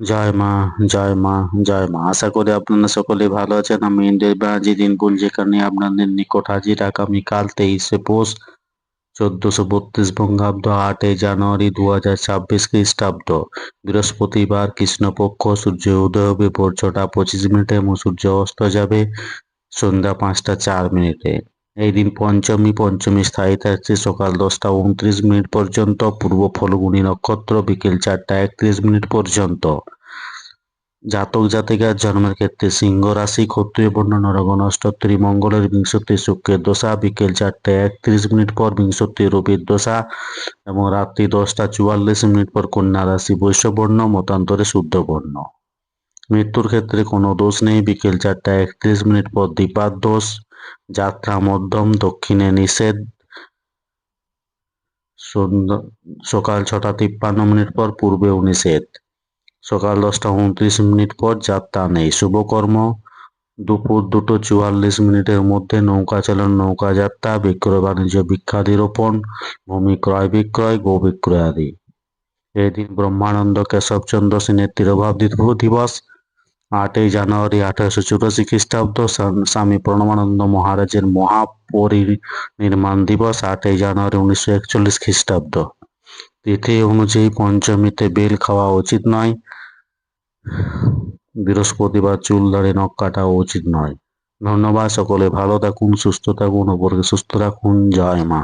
জয় মা জয় মা জয় মা। আশা করি আপনারা সকলে ভালো আছেন। আমি ইন্দ্রবাজি দিনকুল যেখানে আপনাদের নিকট হাজির আগামীকাল তেইশে পৌষ চোদ্দশো বত্রিশ বঙ্গাব্দ আটই জানুয়ারি দু হাজার ছাব্বিশ খ্রিস্টাব্দ। বৃহস্পতিবার কৃষ্ণপক্ষ সূর্য উদয় হবে ভোর ছটা পঁচিশ মিনিটে এবং সূর্য অস্ত যাবে সন্ধ্যা পাঁচটা চার মিনিটে। এই দিন পঞ্চমী পঞ্চমী স্থায়ী থাকছে সকাল দশটা উনত্রিশ মিনিট পর্যন্ত, পূর্ব ফলগুনি নক্ষত্র বিকেল চারটা একত্রিশ মিনিট পর্যন্ত। জাতক জাতিকার জন্মের ক্ষেত্রে সিংহ রাশি, ক্ষত্রিয় বর্ণ, নরগণ অষ্টোত্তরী মঙ্গলের বিংশতি, শুক্রের দশা, বিকেল চারটে একত্রিশ মিনিট পর বিংশতি, রবির দশা এবং রাত্রি দশটা চুয়াল্লিশ মিনিট পর কন্যা রাশি, বৈশ্যবর্ণ, মতান্তরে শুদ্ধ বর্ণ মৃত্যুর ক্ষেত্রে কোনো দোষ নেই। বিকেল চারটা একত্রিশ মিনিট পর দীপার দোষ। যাত্রা মধ্যম, দক্ষিণে নিষেধ। সকাল ছটা তিপ্পান্ন মিনিট পর পূর্বেও নিষেধ। সকাল দশটা উনত্রিশ মিনিট পর যাত্রা নেই। শুভকর্ম, দুপুর দুটো চুয়াল্লিশ মিনিটের মধ্যে নৌকা চালন, নৌকা যাত্রা, বিক্রয় বাণিজ্য বিখ্যাতি রোপণ ভূমি ক্রয়, বিক্রয়, গো বিক্রয় আদি এদিন ব্রহ্মানন্দ কেশবচন্দ্র সেনের তিরোভাব দিবস আটই জানুয়ারি আঠারোশো চুরাশি খ্রিস্টাব্দ স্বামী প্রণবানন্দ মহারাজের মহাপরিনির্মাণ দিবস আটই জানুয়ারি উনিশশো একচল্লিশ খ্রিস্টাব্দ। তিথি অনুযায়ী পঞ্চমীতে বেল খাওয়া উচিত নয়। বৃহস্পতিবার চুল দাড়ি নখ কাটা উচিত নয়। ধন্যবাদ সকলে, ভালো থাকুন, সুস্থ থাকুন অপরকে সুস্থ রাখুন। জয় মা।